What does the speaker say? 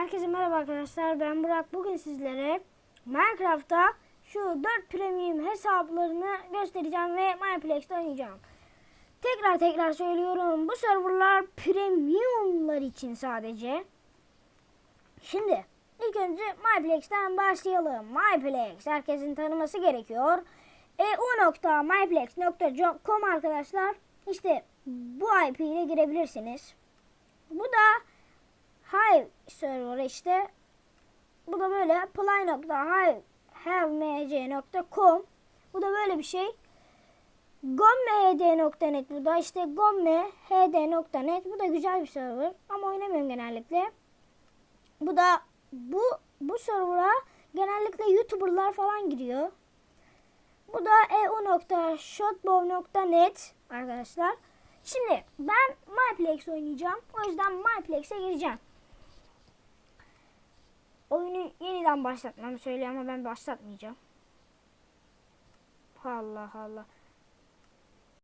Herkese merhaba arkadaşlar. Ben Burak. Bugün sizlere Minecraft'ta şu 4 premium hesaplarını göstereceğim ve Mineplex oynayacağım. Tekrar tekrar söylüyorum. Bu serverlar premiumlar için sadece. Şimdi ilk önce MyPlex'ten başlayalım. MyPlex herkesin tanıması gerekiyor. E eu.myplex.com arkadaşlar. İşte bu IP ile girebilirsiniz. Bu da Hive server işte. Bu da böyle play.hivemc.com Bu da böyle bir şey. gommehd.net bu da işte gommehd.net bu da güzel bir server ama oynamıyorum genellikle. Bu da bu bu server'a genellikle YouTuber'lar falan giriyor. Bu da eu.shotbow.net arkadaşlar. Şimdi ben MyPlex oynayacağım. O yüzden MyPlex'e gireceğim. Yeniden başlatmamı söylüyor ama ben başlatmayacağım. Allah Allah.